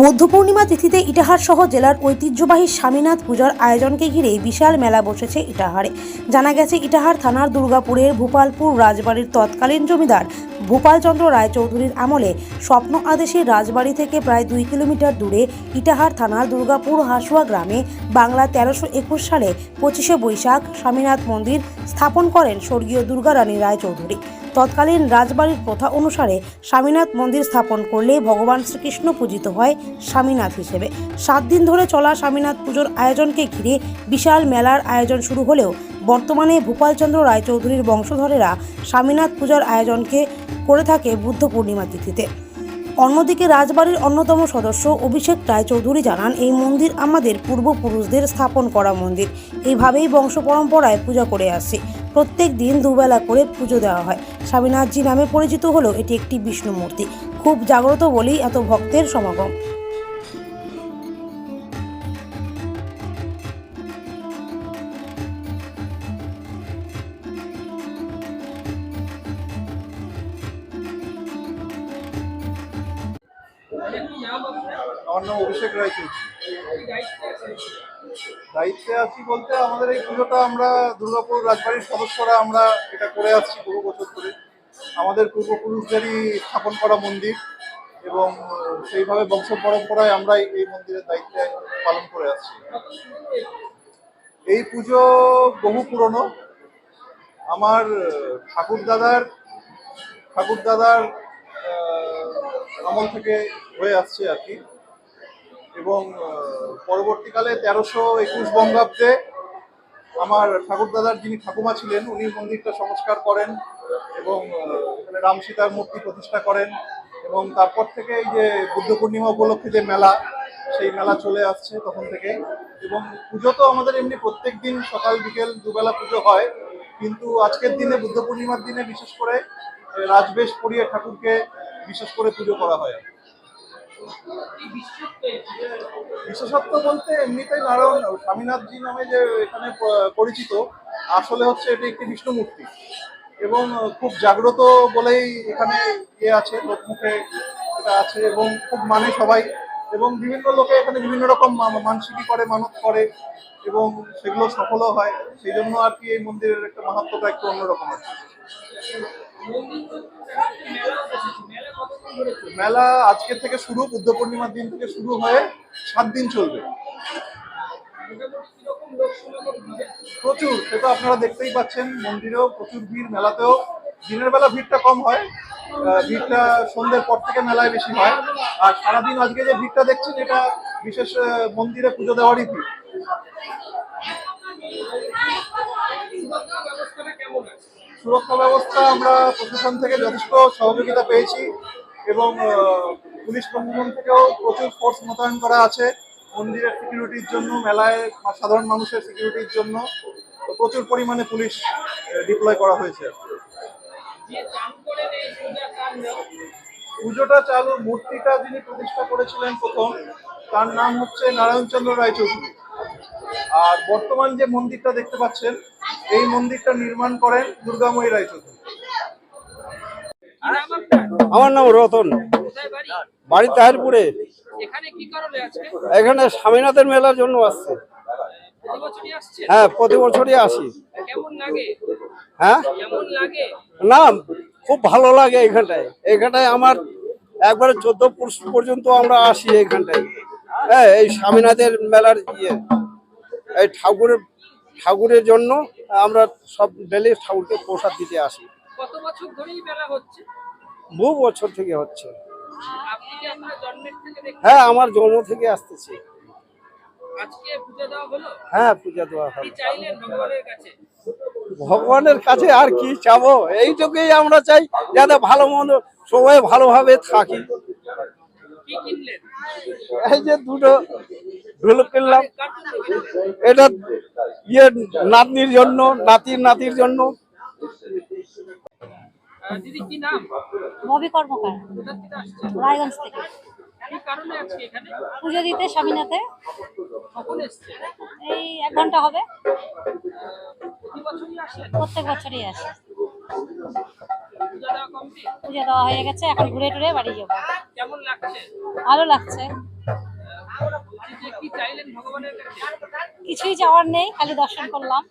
বৌদ্ধ পূর্ণিমা তিথিতে ইটাহার সহ জেলার ঐতিহ্যবাহী স্বামীনাথ পূজার আয়োজনকে ঘিরে বিশাল মেলা বসেছে ইটাহারে। জানা গেছে, ইটাহার থানার দুর্গাপুরের ভূপালপুর রাজবাড়ির তৎকালীন জমিদার ভূপালচন্দ্র রায়চৌধুরীর আমলে স্বপ্ন আদেশে রাজবাড়ি থেকে প্রায় দুই কিলোমিটার দূরে ইটাহার থানার দুর্গাপুর হাসুয়া গ্রামে বাংলা তেরোশো একুশ সালে পঁচিশে বৈশাখ স্বামীনাথ মন্দির স্থাপন করেন স্বর্গীয় দুর্গারানী রায়চৌধুরী। তৎকালীন রাজবাড়ির প্রথা অনুসারে স্বামীনাথ মন্দির স্থাপন করলে ভগবান শ্রীকৃষ্ণ পূজিত হয় স্বামীনাথ হিসেবে। সাত দিন ধরে চলা স্বামীনাথ পুজোর আয়োজনকে ঘিরে বিশাল মেলার আয়োজন শুরু হলেও বর্তমানে ভূপালচন্দ্র রায়চৌধুরীর বংশধরেরা স্বামীনাথ পূজার আয়োজনকে করে থাকে বুদ্ধ পূর্ণিমা তিথিতে। অন্যদিকে রাজবাড়ির অন্যতম সদস্য অভিষেক রায়চৌধুরী জানান, এই মন্দির আমাদের পূর্বপুরুষদের স্থাপন করা মন্দির। এইভাবেই বংশ পরম্পরায় পূজা করে আসছে প্রত্যেক দিন দুবেলা করে পুজো দেওয়া হয়। স্বামীনাথজি নামে পরিচিত হলেও এটি একটি বিষ্ণু মূর্তি। খুব জাগ্রত বলেই এত ভক্তের সমাগম। আমার নাম অভিষেক রায় চৌধুরী দায়িত্বে আছি বলতে আমাদের এই পুজোটা আমরা দুর্গাপুর রাজবাড়ির সদস্যরা আমরা এটা করে আসছি বহু বছর ধরে। আমাদের পূর্বপুরুষদেরই স্থাপন করা মন্দির এবং সেইভাবে বংশ পরম্পরায় আমরা এই মন্দিরের দায়িত্বে পালন করে আসছি। এই পুজো বহু পুরনো। আমার ঠাকুর দাদার ঠাকুর দাদার আমল থেকে হয়ে আসছে আর কি। এবং পরবর্তীকালে তেরোশো একুশ বঙ্গাব্দে আমার ঠাকুরদাদার যিনি ঠাকুমা ছিলেন, উনি মন্দিরটা সংস্কার করেন এবং এখানে রাম সীতার মূর্তি প্রতিষ্ঠা করেন এবং তারপর থেকে এই যে বুদ্ধ পূর্ণিমা উপলক্ষে যে মেলা, সেই মেলা চলে আসছে তখন থেকে এবং পুজো তো আমাদের এমনি প্রত্যেক দিন সকাল, বিকেল দুবেলা পুজো হয়, কিন্তু আজকের দিনে, বুদ্ধ পূর্ণিমার দিনে বিশেষ করে রাজবেশ পরিয়ে ঠাকুরকে বিশেষ করে পুজো করা হয়। বিশেষত্ব বলতে এমনিতেই নারায়ণ স্বামীনাথজি নামে যে এখানে পরিচিত, আসলে হচ্ছে এটি একটি বিষ্ণু মূর্তি। এবং খুব জাগ্রত বলেই এখানে ইয়ে আছে, লোকমুখে এটা আছে এবং খুব মানে সবাই। এবং বিভিন্ন লোকে এখানে বিভিন্ন রকম মা- মানসিকই করে, মানত করে এবং সেগুলো সফলও হয়। সেই জন্য আর কি এই মন্দিরের একটা মাহাত্মটা একটু অন্যরকম আছে। মেলা আজকে থেকে শুরু, বুদ্ধ পূর্ণিমার দিন থেকে শুরু হয়ে সাত দিন চলবে। প্রচুর সেটা আপনারা দেখতেই পাচ্ছেন, মন্দিরেও প্রচুর ভিড়, মেলাতেও। দিনের বেলা ভিড়টা কম হয় ভিড়টা সন্ধ্যের পর থেকে মেলায় বেশি হয়। আর সারাদিন আজকে যে ভিড়টা দেখছেন এটা বিশেষ মন্দিরে পুজো দেওয়ারই ভিড়। সুরক্ষা ব্যবস্থা আমরা প্রশাসন থেকে যথেষ্ট সহযোগিতা পেয়েছি। এবং পুলিশ প্রশাসন থেকেও প্রচুর ফোর্স মোতায়েন করা আছে। মন্দিরের সিকিউরিটির জন্য, মেলায় সাধারণ মানুষের সিকিউরিটির জন্য। প্রচুর পরিমাণে পুলিশ ডিপ্লয় করা হয়েছে। পুজোটা চালু, মূর্তিটা যিনি প্রতিষ্ঠা করেছিলেন প্রথম, তার নাম হচ্ছে নারায়ণচন্দ্র রায়চৌধুরী। আর বর্তমান যে মন্দিরটা দেখতে পাচ্ছেন, এই মন্দিরটা নির্মাণ করেন দুর্গাময়ী রায়চৌধুরী। আমার নাম রতন। বাড়ি? বাড়ি তাহিরপুরে। এখানে কি কারণে আজকে? এখানে স্বামীনাথের মেলার জন্য আসছে। হ্যাঁ প্রতি বছরই আসি। হ্যাঁ? কেমন না খুব ভালো লাগে এখানটায়। এখানটায় আমার একবারে চোদ্দ পুরুষ পর্যন্ত আমরা আসি এখানটায়। হ্যাঁ এই স্বামীনাথের মেলার ইয়ে। এই ঠাকুরের ঠাকুরের জন্য আমরা সব ডেলি ঠাকুরকে প্রসাদ দিতে আসি। কত বছর ধরেই মেলা হচ্ছে? বহু বছর থেকে হচ্ছে। আপনি কি আপনার জন্মের থেকে দেখছেন হ্যাঁ আমার জন্ম থেকে আসতেছি। আজকে পুজো দেওয়া হলো? হ্যাঁ পূজা দেওয়া কি চাইলেন ভগবানের কাছে? ভগবানের কাছে আর কি চাবো? এইটুকুই আমরা চাই যাতে ভালো মন্দ সবাই ভালোভাবে থাকি। এই যে দুটো ঢোলক কিনলাম? এটা ইয়ে নাতনির জন্য নাতির নাতির জন্য। দিদি কি নাম? ববি কর্মকার। রায়গঞ্জ থেকে। পুজো দিতে স্বামীনাথে। এই এক ঘণ্টা হবে। প্রত্যেক বছরই আসে। পূজা দেওয়া হয়ে গেছে এখন ঘুরে টুরে বাড়ি যাব। ভালো লাগছে। কিছুই যাওয়ার নেই খালি দর্শন করলাম।